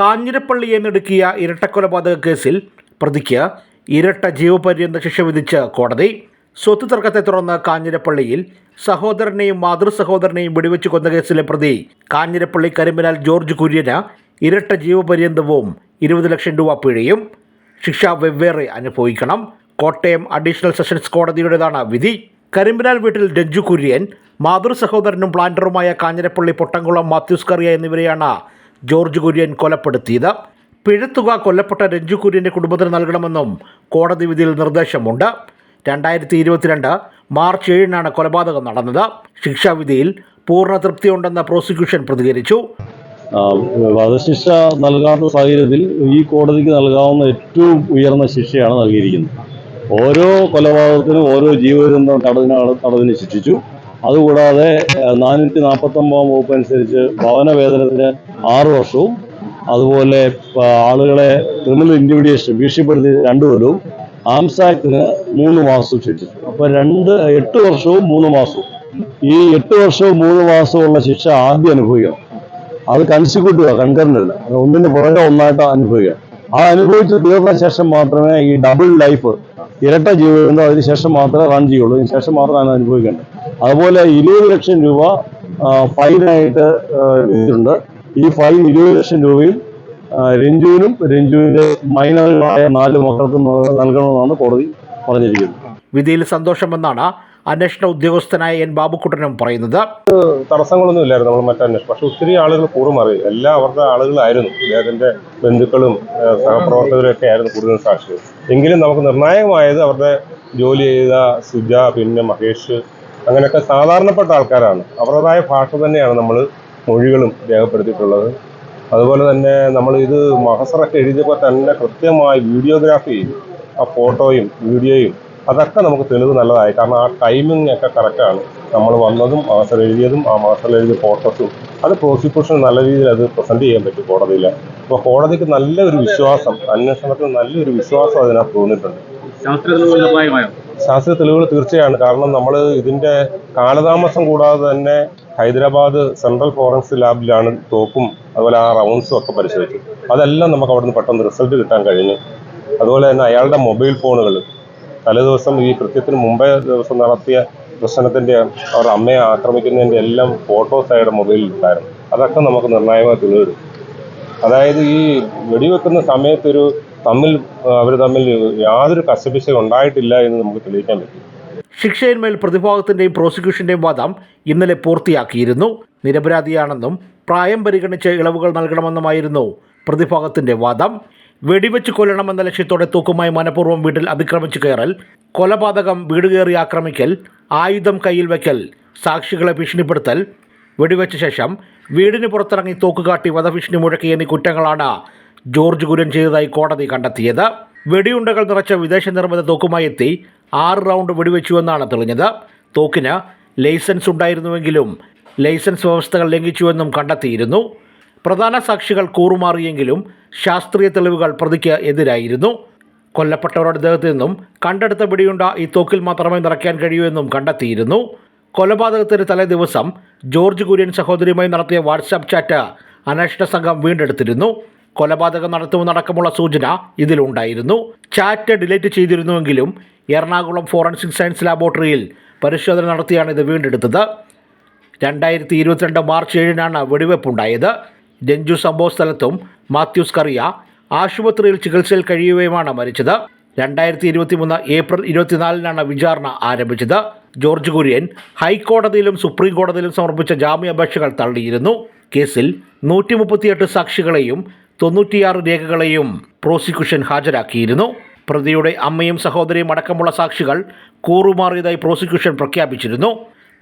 കാഞ്ഞിരപ്പള്ളിയെ നെടുക്കിയ ഇരട്ടക്കൊലപാതക കേസിൽ പ്രതിക്ക് ഇരട്ട ജീവപര്യന്ത ശിക്ഷ വിധിച്ച് കോടതി സ്വത്ത് തർക്കത്തെ തുടർന്ന് കാഞ്ഞിരപ്പള്ളിയിൽ സഹോദരനെയും മാതൃ സഹോദരനെയും വെടിവെച്ച് കൊന്ന കേസിലെ പ്രതി കാഞ്ഞിരപ്പള്ളി കരിമിനാൽ ജോർജ് കുര്യന് ഇരട്ട ജീവപര്യന്തവും ഇരുപത് ലക്ഷം രൂപ പിഴയും. ശിക്ഷ വെവ്വേറെ അനുഭവിക്കണം. കോട്ടയം അഡീഷണൽ സെഷൻസ് കോടതിയുടേതാണ് വിധി. കരിമ്പിനാൽ വീട്ടിൽ രഞ്ജു കുര്യൻ മാതൃ സഹോദരനും പ്ലാന്ററുമായ കാഞ്ഞിരപ്പള്ളി പൊട്ടംകുളം മാത്യൂസ് കറിയ എന്നിവരെയാണ് ജോർജ് കുര്യൻ കൊലപ്പെടുത്തിയത്. പിഴത്തുക കൊല്ലപ്പെട്ട രഞ്ജു കുര്യന്റെ കുടുംബത്തിന് നൽകണമെന്നും കോടതി വിധിയിൽ നിർദ്ദേശമുണ്ട്. രണ്ടായിരത്തി ഇരുപത്തിരണ്ട് മാർച്ച് ഏഴിനാണ് കൊലപാതകം നടന്നത്. ശിക്ഷാവിധിയിൽ പൂർണ തൃപ്തിയുണ്ടെന്ന് പ്രോസിക്യൂഷൻ പ്രതികരിച്ചു. വധശിക്ഷ നൽകാത്ത സാഹചര്യത്തിൽ ഈ കോടതിക്ക് നൽകാവുന്ന ഏറ്റവും ഉയർന്ന ശിക്ഷയാണ് നൽകിയിരിക്കുന്നത്. ഓരോ കൊലപാതകത്തിനും ഓരോ ജീവപര്യന്തം തടവിനാണ് തടവിന് ശിക്ഷിച്ചു. അതുകൂടാതെ നാനൂറ്റി നാൽപ്പത്തൊമ്പതാം വകുപ്പ് അനുസരിച്ച് ഭവനവേതനത്തിന് ആറ് വർഷവും. അതുപോലെ ആളുകളെ ക്രിമിനൽ ഇൻഡിവിഡിയേഷൻ ഭീഷണിപ്പെടുത്തി രണ്ടു കൊല്ലവും. ആംസ് മൂന്ന് മാസവും ശിക്ഷ. അപ്പോൾ രണ്ട് എട്ട് വർഷവും മൂന്ന് മാസവും. ഈ എട്ട് വർഷവും മൂന്ന് മാസവും ഉള്ള ശിക്ഷ ആദ്യം അനുഭവിക്കണം. അത് കൺസിക്യൂട്ടീവ് കൺകറന്റ് അല്ല ഒന്നിന് പുറകെ ഒന്നായിട്ട് അനുഭവിക്കുക. ആ അനുഭവിച്ച് തീർന്ന ശേഷം മാത്രമേ ഈ ഡബിൾ ലൈഫ് ഇരട്ട ജീവിതം അതിന് ശേഷം മാത്രമേ റൺ ചെയ്യുള്ളൂ. അതിന് ശേഷം മാത്രമാണ് അനുഭവിക്കേണ്ടത്. അതുപോലെ ഇരുപത് ലക്ഷം രൂപ ഫൈനായിട്ട് ഇട്ടിട്ടുണ്ട് ഈ ഫൈൻ ഇരുപത് ലക്ഷം രൂപയും രഞ്ജുവിനും രഞ്ജുവിന്റെ മൈനറുകളായ നാല് മക്കൾക്കും നൽകണമെന്നാണ് കോടതി പറഞ്ഞിരിക്കുന്നത്. വിധിയിൽ സന്തോഷമെന്നാണ് അന്വേഷണ ഉദ്യോഗസ്ഥനായ എൻ ബാബുക്കുട്ടനും പറയുന്നത്. തടസ്സങ്ങളൊന്നും ഇല്ലായിരുന്നു നമ്മൾ മറ്റന്വേഷണം പക്ഷെ ഒത്തിരി ആളുകൾ കൂറുമാറി. എല്ലാ അവരുടെ ആളുകളായിരുന്നു. അദ്ദേഹത്തിന്റെ ബന്ധുക്കളും സഹപ്രവർത്തകരും ഒക്കെ ആയിരുന്നു കൂടുതൽ സാക്ഷികൾ. എങ്കിലും നമുക്ക് നിർണായകമായത് അവരുടെ ജോലി ചെയ്ത സുജ പിന്നെ മഹേഷ് അങ്ങനെയൊക്കെ സാധാരണപ്പെട്ട ആൾക്കാരാണ്. അവരുടേതായ ഭാഷ തന്നെയാണ് നമ്മൾ മൊഴികളും രേഖപ്പെടുത്തിയിട്ടുള്ളത്. അതുപോലെ തന്നെ നമ്മൾ ഇത് മഹസറൊക്കെ എഴുതിയപ്പോൾ തന്നെ കൃത്യമായി വീഡിയോഗ്രാഫി ചെയ്തു ആ ഫോട്ടോയും വീഡിയോയും അതൊക്കെ നമുക്ക് തെളിവ് നല്ലതായി. കാരണം ആ ടൈമിംഗ് ഒക്കെ കറക്റ്റാണ് നമ്മൾ വന്നതും മാസ്റ്റർ എഴുതിയതും ആ മാസ്റ്റർ എഴുതിയ ഫോട്ടോസും അത് പ്രോസിക്യൂഷൻ നല്ല രീതിയിൽ അത് പ്രസന്റ് ചെയ്യാൻ പറ്റും കോടതിയിൽ അപ്പോൾ കോടതിക്ക് നല്ലൊരു വിശ്വാസം അന്വേഷണത്തിന് നല്ലൊരു വിശ്വാസം അതിനകത്ത് തോന്നിയിട്ടുണ്ട്. ശാസ്ത്രീയ തെളിവുകൾ തീർച്ചയാണ്. കാരണം നമ്മൾ ഇതിന്റെ കാലതാമസം കൂടാതെ തന്നെ ഹൈദരാബാദ് സെൻട്രൽ ഫോറൻസിക് ലാബിലാണ് തോക്കും അതുപോലെ ആ റൗണ്ട്സും ഒക്കെ പരിശോധിച്ചു അതെല്ലാം നമുക്ക് അവിടുന്ന് പെട്ടെന്ന് റിസൾട്ട് കിട്ടാൻ കഴിഞ്ഞു. അതുപോലെ തന്നെ അയാളുടെ മൊബൈൽ ഫോണുകൾ. തലേദിവസം ഈ കൃത്യത്തിന് മുമ്പേ ദിവസം നടത്തിയ പ്രശ്നത്തിന്റെ അവരുടെ അമ്മയെ ആക്രമിക്കുന്നതിന്റെ എല്ലാം ഫോട്ടോസ് അയാളുടെ മൊബൈലിൽ ഉണ്ടായിരുന്നു അതൊക്കെ നമുക്ക് നിർണായകമായി തെളിവ് അതായത് ഈ വെടിവെക്കുന്ന സമയത്തൊരു തമ്മിൽ അവർ തമ്മിൽ യാതൊരു കശപിശ ഉണ്ടായിട്ടില്ല എന്ന് നമുക്ക് തെളിയിക്കാൻ പറ്റും. ശിക്ഷയിന്മേൽ പ്രതിഭാഗത്തിന്റെയും പ്രോസിക്യൂഷന്റെയും വാദം ഇന്നലെ പൂർത്തിയാക്കിയിരുന്നു. നിരപരാധിയാണെന്നും പ്രായം പരിഗണിച്ച് ഇളവുകൾ നൽകണമെന്നുമായിരുന്നു പ്രതിഭാഗത്തിന്റെ വാദം വെടിവെച്ച് കൊല്ലണമെന്ന ലക്ഷ്യത്തോടെ തൂക്കുമായി മനഃപൂർവം വീട്ടിൽ അതിക്രമിച്ചു കയറൽ കൊലപാതകം വീട് കയറി ആക്രമിക്കൽ ആയുധം കയ്യിൽ വയ്ക്കൽ സാക്ഷികളെ ഭീഷണിപ്പെടുത്തൽ വെടിവെച്ച ശേഷം വീടിന് പുറത്തിറങ്ങി തോക്കുകാട്ടി വധഭീഷണി മുഴക്കി എന്നീ കുറ്റങ്ങളാണ് ജോർജ് കുര്യൻ ചെയ്തതായി കോടതി കണ്ടെത്തിയത്. വെടിയുണ്ടകൾ നിറച്ച വിദേശ നിർമ്മിത തോക്കുമായി എത്തി ആറ് റൗണ്ട് വെടിവെച്ചുവെന്നാണ് തെളിഞ്ഞത്. തോക്കിന് ലൈസൻസ് ഉണ്ടായിരുന്നുവെങ്കിലും ലൈസൻസ് വ്യവസ്ഥകൾ ലംഘിച്ചുവെന്നും കണ്ടെത്തിയിരുന്നു. പ്രധാന സാക്ഷികൾ കൂറുമാറിയെങ്കിലും ശാസ്ത്രീയ തെളിവുകൾ പ്രതിക്ക് എതിരായിരുന്നു. കൊല്ലപ്പെട്ടവരുടെ ദേഹത്തു നിന്നും കണ്ടെടുത്ത വെടിയുണ്ട ഈ തോക്കിൽ മാത്രമേ നിറയ്ക്കാൻ കഴിയൂ എന്നും കണ്ടെത്തിയിരുന്നു. കൊലപാതകത്തിന് തലേ ദിവസം ജോർജ് കുര്യൻ സഹോദരിയുമായി നടത്തിയ വാട്സാപ്പ് ചാറ്റ് അന്വേഷണ സംഘം വീണ്ടെടുത്തിരുന്നു. കൊലപാതകം നടത്തുമെന്നടക്കമുള്ള സൂചന ഇതിലുണ്ടായിരുന്നു. ചാറ്റ് ഡിലീറ്റ് ചെയ്തിരുന്നുവെങ്കിലും എറണാകുളം ഫോറൻസിക് സയൻസ് ലാബോറട്ടറിയിൽ പരിശോധന നടത്തിയാണ് ഇത് വീണ്ടെടുത്തത്. രണ്ടായിരത്തി ഇരുപത്തിരണ്ട് മാർച്ച് ഏഴിനാണ് വെടിവെപ്പുണ്ടായത്. രഞ്ജു സംഭവ സ്ഥലത്തും മാത്യൂസ് കറിയ ആശുപത്രിയിൽ ചികിത്സയിൽ കഴിയുകയുമാണ് മരിച്ചത്. രണ്ടായിരത്തി ഇരുപത്തി മൂന്ന് ഏപ്രിൽ ഇരുപത്തിനാലിനാണ് വിചാരണ ആരംഭിച്ചത്. ജോർജ് കുര്യൻ ഹൈക്കോടതിയിലും സുപ്രീം കോടതിയിലും സമർപ്പിച്ച ജാമ്യാപേക്ഷകൾ തള്ളിയിരുന്നു. കേസിൽ നൂറ്റി മുപ്പത്തിയെട്ട് സാക്ഷികളെയും തൊണ്ണൂറ്റിയാറ് രേഖകളെയും പ്രോസിക്യൂഷൻ ഹാജരാക്കിയിരുന്നു. പ്രതിയുടെ അമ്മയും സഹോദരിയും അടക്കമുള്ള സാക്ഷികൾ കൂറുമാറിയതായി പ്രോസിക്യൂഷൻ പ്രഖ്യാപിച്ചിരുന്നു.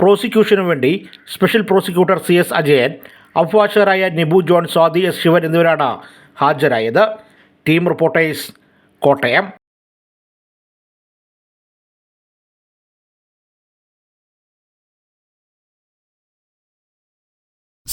പ്രോസിക്യൂഷനു വേണ്ടി special prosecutor C S Ajayan അഭിഭാഷകരായ Nibu John Swathi S Sivan എന്നിവരാണ് ഹാജരായത്. Team reporters Kottayam.